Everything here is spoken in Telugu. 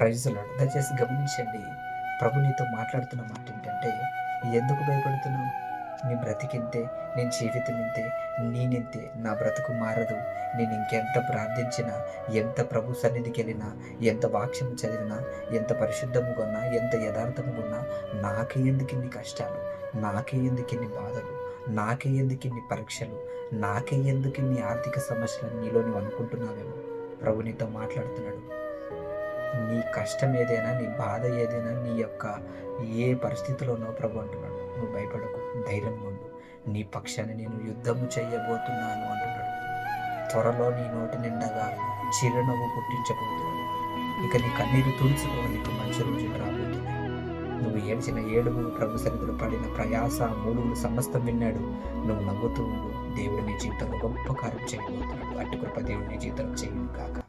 ప్రయోజనాలు దయచేసి గమనించండి. ప్రభు నీతో మాట్లాడుతున్న మాట ఏంటంటే ఎందుకు భయపడుతున్నావు? నీ బ్రతికింతే నేను జీవితం ఇంతే నేనింతే నా బ్రతుకు మారదు. నేను ఇంకెంత ప్రార్థించినా ఎంత ప్రభు సన్నిధికి వెళ్ళినా ఎంత వాక్యం చదివినా ఎంత పరిశుద్ధముగా ఉన్నా ఎంత యథార్థముగా ఉన్నా నాకే ఎందుకు ఇన్ని కష్టాలు? నాకే ఎందుకు ఇన్ని బాధలు? నాకే ఎందుకు ఇన్ని పరీక్షలు? నాకే ఎందుకు ఇన్ని ఆర్థిక సమస్యలు నీలో నువ్వు అనుకుంటున్నావేమో? ప్రభు నీతో మాట్లాడుతున్నాడు. నీ కష్టం ఏదైనా నీ బాధ ఏదైనా నీ యొక్క ఏ పరిస్థితిలోనో ప్రభు అంటున్నాడు. నువ్వు భయపడకు ధైర్యంగా ఉండు. నీ పక్షాన్ని నేను యుద్ధము చేయబోతున్నాను అంటున్నాడు. త్వరలో నీ నోటి నిండగా చిరునవ్వు పుట్టించబోతున్నాడు. ఇక నీ కన్నీరు తుడుచుకో నీకు మంచి రోజులు రాబోతున్నాయి. నువ్వు ఏడ్చిన ఏడుగులు ప్రభు సరిధులు పడిన ప్రయాస మూడుగులు సమస్తం విన్నాడు. నువ్వు నవ్వుతూ ఉండు. దేవుడు నీ జీవితంలో గొప్ప కార్యం చేయబోతున్నాడు. అట్టి కృప దేవుడు నీ జీవితంలో చేయను కాక